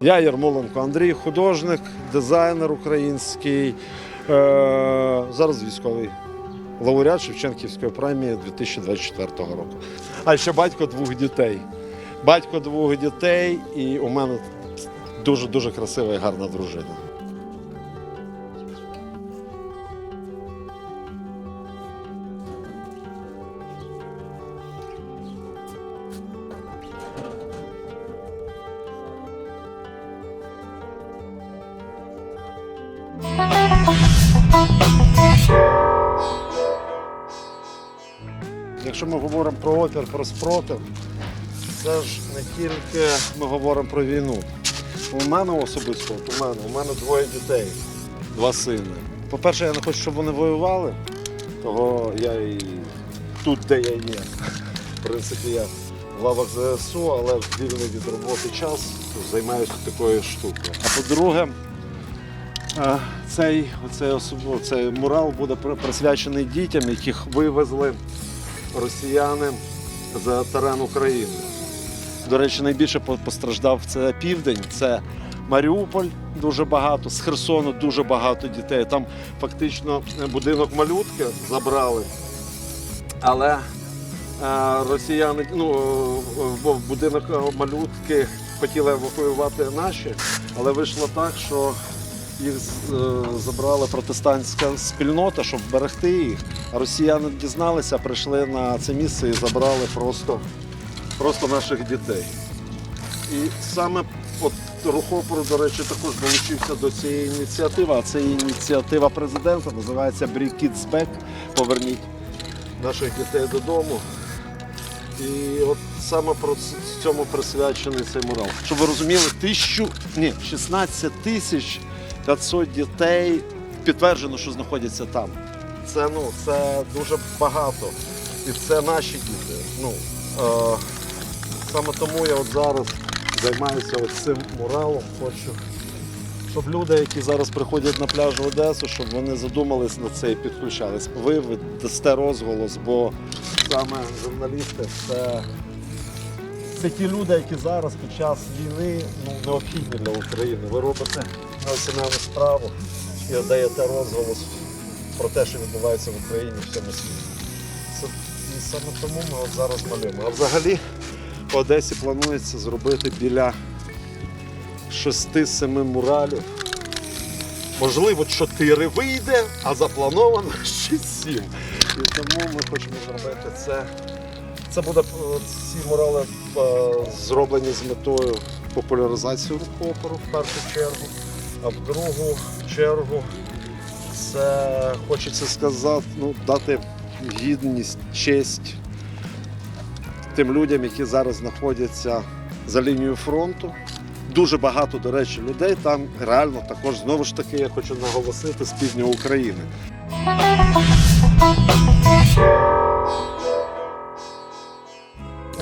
Я Ярмоленко Андрій, художник, дизайнер український, е, зараз військовий лауреат Шевченківської премії 2024 року. А ще батько двох дітей. Батько двох дітей, і у мене дуже дуже красива і гарна дружина. Якщо ми говоримо про опір, про спротив, це ж не тільки ми говоримо про війну. У мене особисто, у мене, у мене двоє дітей, два сини. По-перше, я не хочу, щоб вони воювали, того я і тут, де я є. В принципі, я в лавах ЗСУ, але в вільний від роботи час займаюся такою штукою. А по-друге, цей, особ- цей мурал буде присвячений дітям, яких вивезли росіяни за терен України. До речі, найбільше постраждав це південь, це Маріуполь дуже багато, з Херсону дуже багато дітей. Там фактично будинок малютки забрали. Але е, росіяни, ну, будинок малютки хотіли евакуювати наші, але вийшло так, що їх е, забрала протестантська спільнота, щоб вберегти їх. Росіяни дізналися, прийшли на це місце і забрали просто, просто наших дітей. І саме от Рухопор, до речі, також долучився до цієї ініціативи. А це ініціатива президента, називається Kids Back. Поверніть наших дітей додому. І от саме про цьому присвячений цей мурал. Щоб ви розуміли, тисячу, ні, 16 тисяч 500 дітей підтверджено, що знаходяться там. Це, ну, це дуже багато. І це наші діти. Ну, е, саме тому я от зараз займаюся ось цим муралом. Хочу, щоб люди, які зараз приходять на пляж в Одесу, щоб вони задумались над це і підключались. Ви дасте розголос, бо саме журналісти це, це ті люди, які зараз під час війни ну, необхідні для України. Ви робите національну справу і даєте розголос про те, що відбувається в Україні в всьому світі. Це, і саме тому ми от зараз малюємо. А взагалі по Одесі планується зробити біля 6-7 муралів. Можливо, 4 вийде, а заплановано 6-7. І тому ми хочемо зробити це. Це буде е, ці мурали е, зроблені з метою популяризації рухопору в першу чергу, а в другу чергу це хочеться сказати, ну, дати гідність, честь тим людям, які зараз знаходяться за лінією фронту. Дуже багато, до речі, людей там реально також знову ж таки я хочу наголосити з півдня України.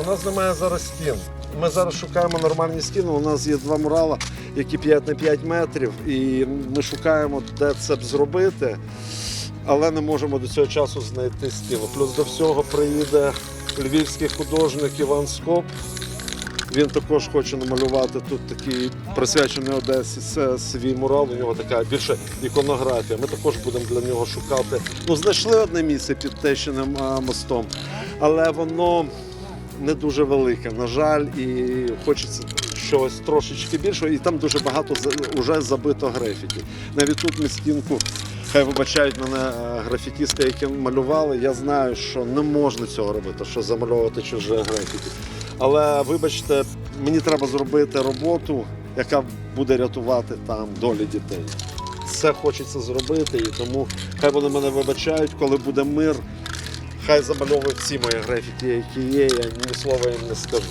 У нас немає зараз стін. Ми зараз шукаємо нормальні стіни. У нас є два мурала, які 5 на 5 метрів, і ми шукаємо, де це б зробити, але не можемо до цього часу знайти стіну. Плюс до всього приїде львівський художник Іван Скоп. Він також хоче намалювати тут такий присвячений Одесі це свій мурал. У нього така більше іконографія. Ми також будемо для нього шукати. Ну, знайшли одне місце під Тещиним мостом, але воно не дуже велике, на жаль, і хочеться щось трошечки більшого. І там дуже багато вже забито графіті. Навіть тут на стінку. Хай вибачають мене е, графітісти, які малювали. Я знаю, що не можна цього робити, що замальовувати чуже графіті. Але вибачте, мені треба зробити роботу, яка буде рятувати там долі дітей. Це хочеться зробити, і тому хай вони мене вибачають, коли буде мир. Хай замальовують всі мої графіті, які є, я ні слова їм не скажу.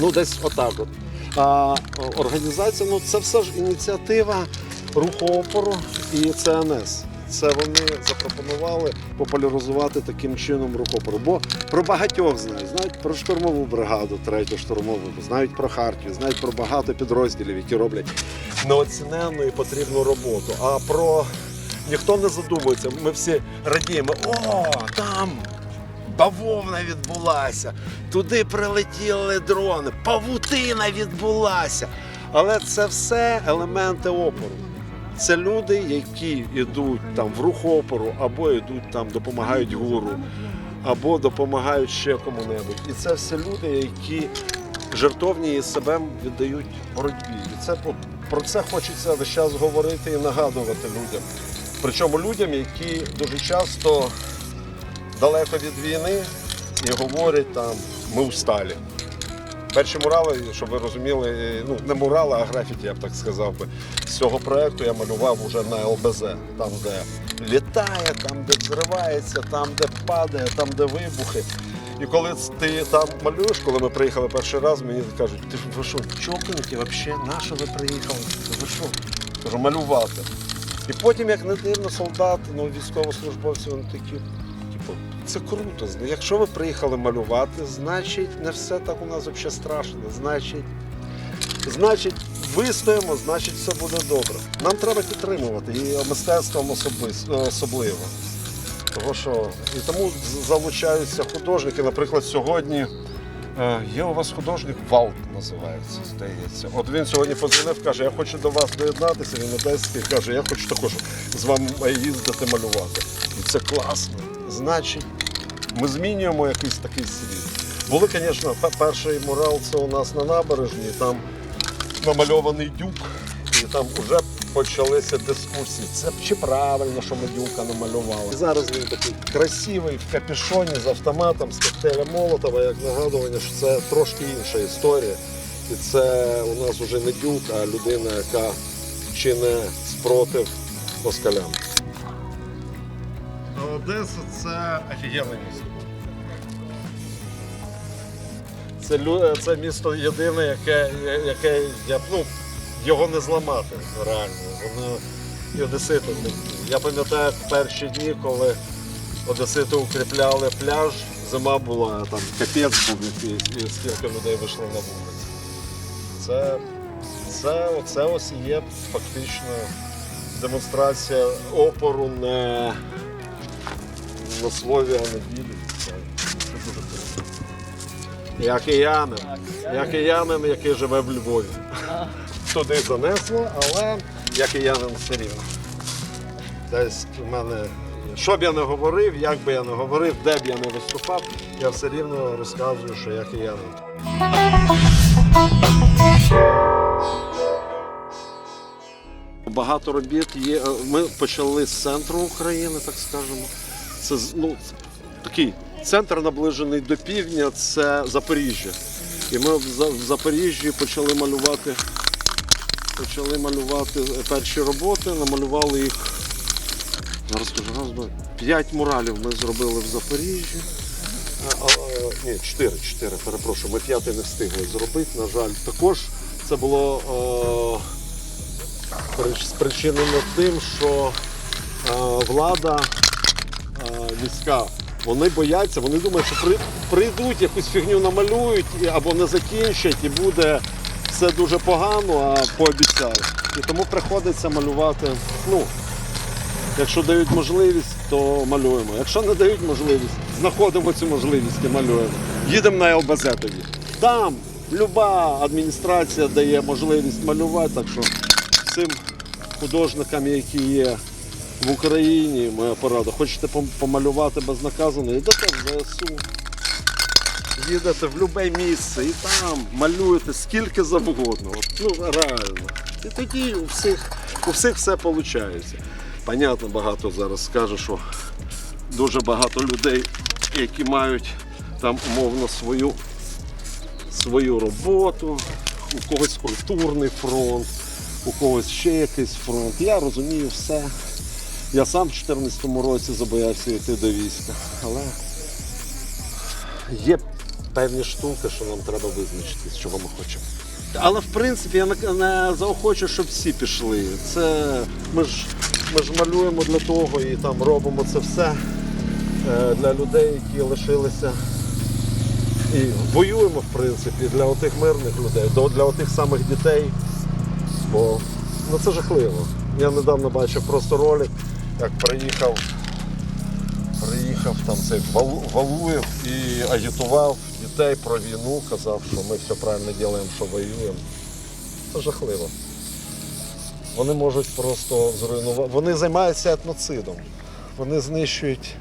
Ну, десь отак от. А організація, ну це все ж ініціатива руху опору і ЦНС. Це вони запропонували популяризувати таким чином рух опору. Бо про багатьох знають, знають про штурмову бригаду, третю штурмову, знають про Харків, знають про багато підрозділів, які роблять неоціненну і потрібну роботу. А про ніхто не задумується. Ми всі радіємо, о, там бавовна відбулася, туди прилетіли дрони, павутина відбулася. Але це все елементи опору. Це люди, які йдуть там в рух опору, або йдуть там, допомагають гуру, або допомагають ще кому-небудь. І це все люди, які жертовні і себе віддають боротьбі. І це про- це хочеться весь час говорити і нагадувати людям. Причому людям, які дуже часто далеко від війни і говорять там ми усталі. Перші мурали, щоб ви розуміли, ну не мурали, а графіті, я б так сказав би. З цього проекту я малював уже на ЛБЗ, там, де літає, там, де взривається, там, де падає, там, де вибухи. І коли ти там малюєш, коли ми приїхали перший раз, мені кажуть, ти ви що, чокнуті взагалі, на що ви приїхали? Ви що? Кажу, малювати. І потім, як не дивно, солдати, ну, військовослужбовці, вони такі, типу, це круто. Якщо ви приїхали малювати, значить не все так у нас взагалі страшно. Значить, значить, вистоїмо, значить все буде добре. Нам треба підтримувати і мистецтвом особис- особливо. Того, що і тому залучаються художники. Наприклад, сьогодні е, є у вас художник Валт називається, здається. От він сьогодні подзвонив, каже, я хочу до вас доєднатися. Він одеський каже, я хочу також з вами їздити малювати. І це класно. Значить, ми змінюємо якийсь такий світ. Були, звісно, перший мурал це у нас на набережні, там намальований дюк, і там вже почалися дискусії. Це чи правильно, що ми дюка намалювали. І зараз він такий красивий в капюшоні з автоматом, з коктейля Молотова, як нагадування, що це трошки інша історія. І це у нас вже не дюк, а людина, яка чине спротив москалям. Одеса це офігенне місто. Це, це місто єдине, яке, яке я, ну, його не зламати реально. Воно і одесити. Я пам'ятаю перші дні, коли одесити укріпляли пляж, зима була, там капець був якийсь, і скільки людей вийшло на вулицю. Це, це, оце ось і є фактично демонстрація опору не на слові, а на ділі. Це, це дуже круто. Я киянин. Я киянин, який живе в Львові. Туди занесло, але я киянин все рівно. Десь у мене, що б я не говорив, як би я не говорив, де б я не виступав, я все рівно розказую, що я киянин. Багато робіт є. Ми почали з центру України, так скажемо. Це ну, такий центр наближений до півдня, це Запоріжжя. І ми в Запоріжжі почали малювати, почали малювати перші роботи, намалювали їх. Зараз скажу, раз, два, п'ять муралів ми зробили в Запоріжжі. А, а, а, ні, чотири, чотири, перепрошую, ми п'ятий не встигли зробити, на жаль. Також це було е, спричинено тим, що е, влада е, міська, вони бояться, вони думають, що при, прийдуть, якусь фігню намалюють або не закінчать, і буде все дуже погано, а пообіцяють. І тому приходиться малювати. Ну, якщо дають можливість, то малюємо. Якщо не дають можливість, знаходимо цю можливість і малюємо. Їдемо на ЛБЗ тоді. Там люба адміністрація дає можливість малювати, так що цим художникам, які є в Україні, моя порада, хочете пом- помалювати безнаказано, йдете в ЗСУ. Їдете в будь-яке місце і там малюєте скільки завгодно. Ну, реально. І тоді у всіх, у всіх все виходить. Понятно, багато зараз скаже, що дуже багато людей, які мають там умовно свою, свою роботу, у когось культурний фронт, у когось ще якийсь фронт. Я розумію все. Я сам в 2014 році забоявся йти до війська, але є певні штуки, що нам треба визначити, чого ми хочемо. Але в принципі я не, заохочу, щоб всі пішли. Це ми ж ми ж малюємо для того і там робимо це все е, для людей, які лишилися. І воюємо, в принципі, для отих мирних людей, для отих самих дітей. Бо ну, це жахливо. Я недавно бачив просто ролик, як приїхав приїхав там цей Валуєв і агітував дітей про війну, казав, що ми все правильно робимо, що воюємо. Це жахливо. Вони можуть просто зруйнувати. Вони займаються етноцидом. Вони знищують.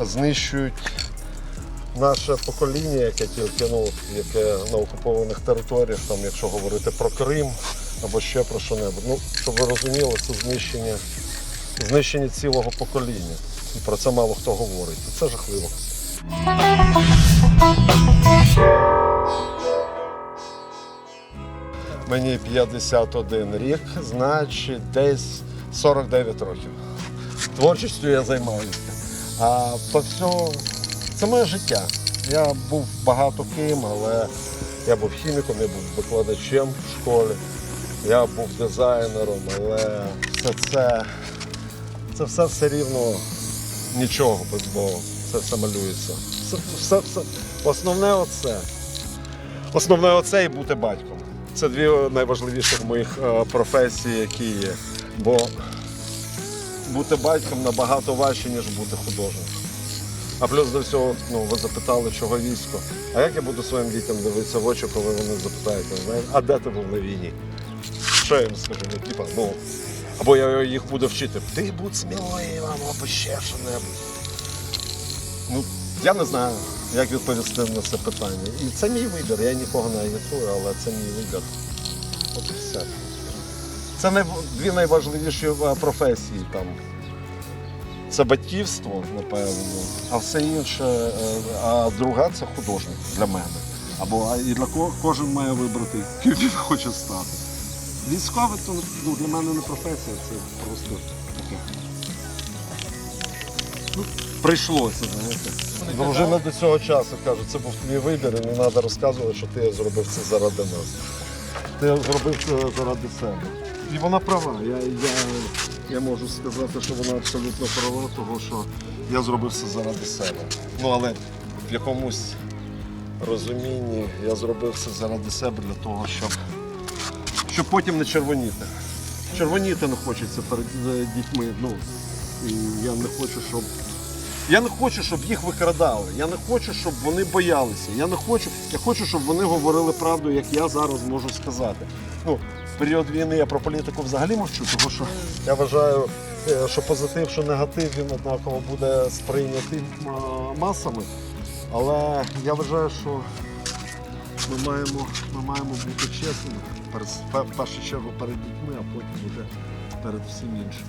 Знищують наше покоління, яке тільки ну, яке на окупованих територіях, там, якщо говорити про Крим або ще про що-небудь. Ну, щоб ви розуміли, це знищення, знищення цілого покоління. І про це мало хто говорить. І це жахливо. Мені 51 рік, значить десь 49 років. Творчістю я займаюся. А то все, це моє життя. Я був багато ким, але я був хіміком, я був викладачем в школі, я був дизайнером, але все це, це все все рівно нічого без Бога. Це все малюється. Все, все, все. Основне оце. Основне оце і бути батьком. Це дві найважливіших моїх е, професій, які є. Бо бути батьком набагато важче, ніж бути художником. А плюс до всього, ну, ви запитали, чого військо. А як я буду своїм дітям дивитися в очі, коли вони запитають, а де ти був на війні? Що я їм скажу? Ну, ну, або я їх буду вчити, ти будь сміливим, або ще що-небудь. Ну, я не знаю, як відповісти на це питання. І це мій вибір. Я нікого не агітую, але це мій вибір. От і все. Це най... дві найважливіші е, професії там. Це батьківство, напевно, а все інше, е, а друга це художник для мене. Або і для кого кожен має вибрати, ким він хоче стати. Військовий то ну, для мене не професія, це просто таке. Ну, прийшлося, знаєте. Дружина до цього часу каже, це був твій вибір, і не треба розказувати, що ти зробив це заради нас. Ти зробив це заради себе. І вона права. Я, я, я можу сказати, що вона абсолютно права, тому що я зробив це заради себе. Ну але в якомусь розумінні я зробив це заради себе для того, щоб, щоб потім не червоніти. Червоніти не хочеться перед е, дітьми. Ну, і я не хочу, щоб я не хочу, щоб їх викрадали. Я не хочу, щоб вони боялися. Я не хочу. Я хочу, щоб вони говорили правду, як я зараз можу сказати. Ну, в період війни я про політику взагалі мовчу, тому що я вважаю, е, що позитив, що негатив, він однаково буде сприйнятий масами. Але я вважаю, що ми маємо, ми маємо бути чесними перед, в першу чергу перед дітьми, а потім вже перед всім іншим.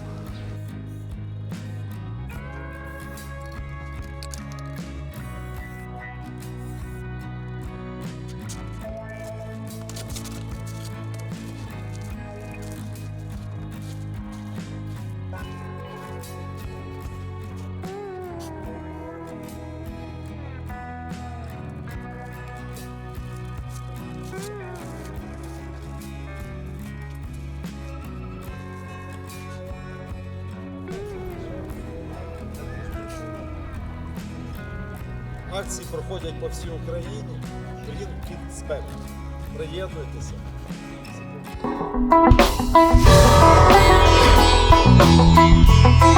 Акції проходять по всій Україні. Блін, під спек. Приєднуйтеся. Thank